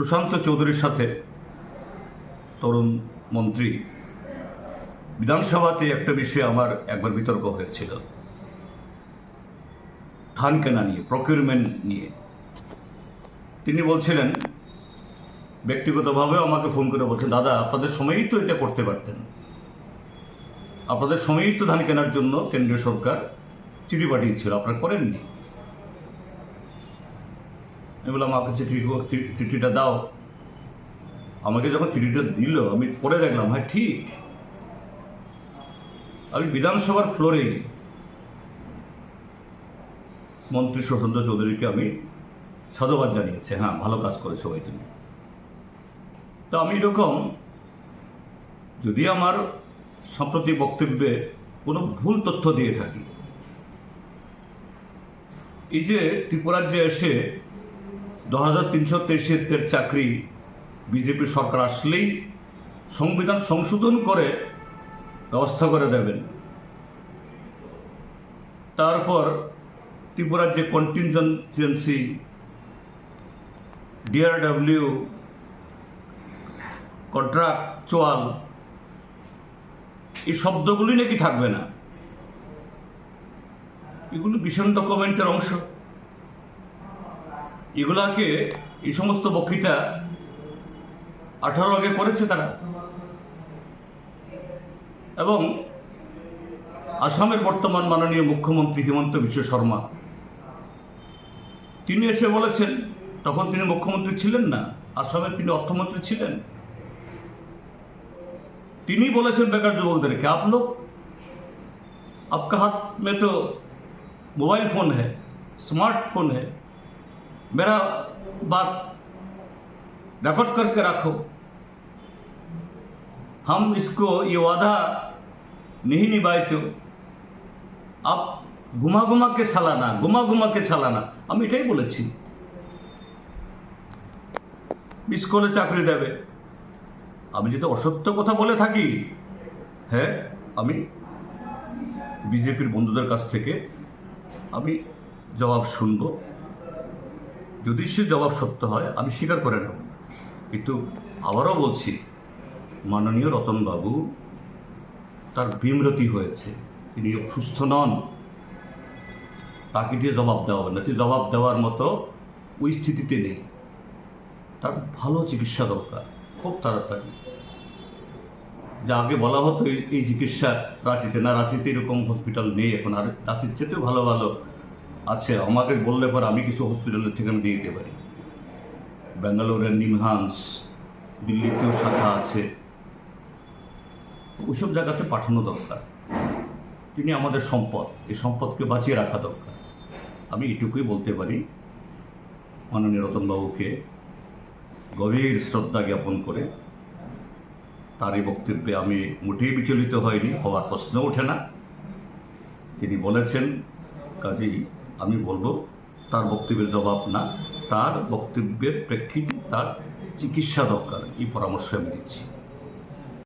সুশান্ত চৌধুরীর সাথে তরুণ মন্ত্রী। বিধানসভাতে একটা বিষয়ে আমার একবার বিতর্ক হয়েছিল। ধান কেনা নিয়ে প্রকিউরমেন্ট নিয়ে। তিনি বলছিলেন, ব্যক্তিগতভাবেও আমাকে ফোন করে বলছেন, দাদা, আপনাদের সময়ই তো এটা করতে পারতেন। আপনাদের সময়ই তো ধান কেনার জন্য কেন্দ্রীয় সরকার চিঠি পাঠিয়েছিল, আপনারা করেননি। আমি বললাম, আমাকে চিঠি চিঠিটা দাও। আমাকে যখন চিঠিটা দিল, আমি পড়ে দেখলাম হ্যাঁ ঠিক। আমি বিধানসভার ফ্লোরে মন্ত্রী সুশান্ত চৌধুরীকে আমি সাধুবাদ জানিয়েছি হ্যাঁ ভালো কাজ করেছ ভাই তুমি। তো আমি এরকম, যদি আমার সাম্প্রতিক বক্তব্যে কোনো ভুল তথ্য দিয়ে থাকি, এই যে ত্রিপুরাজ্যে এসে দু হাজার তিনশো চাকরি বিজেপি সরকার আসলেই সংবিধান সংশোধন করে ব্যবস্থা করে দেবেন। তারপর ত্রিপুরার যে কন্টিনজেন্সি ডিআরডব্লিউ কন্ট্রাকচুয়াল এই শব্দগুলি নাকি থাকবে না। এগুলো ভীষণ ডকুমেন্টের অংশ। এগুলাকে এই সমস্ত বক্তৃতা আঠারো আগে করেছে তারা এবং আসামের বর্তমান মাননীয় মুখ্যমন্ত্রী হিমন্ত বিশ্ব শর্মা তিনি এসে বলেছেন তখন তিনি মুখ্যমন্ত্রী ছিলেন না আসামের তিনি অর্থমন্ত্রী ছিলেন তিনি বলেছেন বেকার যুবকদেরকে आप लोग आपका हाथ में तो मोबाइल फोन है स्मार्टफोन है मेरा बात रिकॉर्ड करके रखो हम इसको ये वादा नहीं निभाए तो आप ঘুমা ঘুমাকে চালানা ঘুমা ঘুমাকে চালানা আমি এটাই বলেছি স্কুলে চাকরি দেবে আমি যদি অসত্য কথা বলে থাকি হ্যাঁ আমি বিজেপির বন্ধুদের কাছ থেকে আমি জবাব শুনব যদি সে জবাব সত্য হয়, আমি স্বীকার করে নেব। কিন্তু আবারও বলছি, মাননীয় রতনবাবু, তার বিমরতি হয়েছে। তিনি সুস্থ নন, তাকে দিয়ে জবাব দেওয়া হবে না। তিনি জবাব দেওয়ার মতো ওই স্থিতিতে নেই। তার ভালো চিকিৎসা দরকার, খুব তাড়াতাড়ি। যা আগে বলা হতো, এই- চিকিৎসা রাঁচিতে না, রাঁচিতে এরকম হসপিটাল নেই, এখন আর রাঁচির চেয়েতেও ভালো ভালো আছে আমাকে বললে পর আমি কিছু হসপিটালের ঠিকানা দিয়ে দিতে পারি। ব্যাঙ্গালোরের নিমহান্স, দিল্লিতেও শাখা আছে। ওইসব জায়গাতে পাঠানো দরকার। তিনি আমাদের সম্পদ, এই সম্পদকে বাঁচিয়ে রাখা দরকার। আমি এটুকুই বলতে পারি, মাননীয় রতনবাবুকে, গভীর শ্রদ্ধা জ্ঞাপন করে। তার এই বক্তব্যে আমি মোটেই বিচলিত হয়নি হওয়ার প্রশ্ন ওঠে না। তিনি বলেছেন কাজেই আমি বলব, তার বক্তব্যের জবাব না। তার বক্তব্যের প্রেক্ষিতে তার চিকিৎসা দরকার, এই পরামর্শ আমি দিচ্ছি।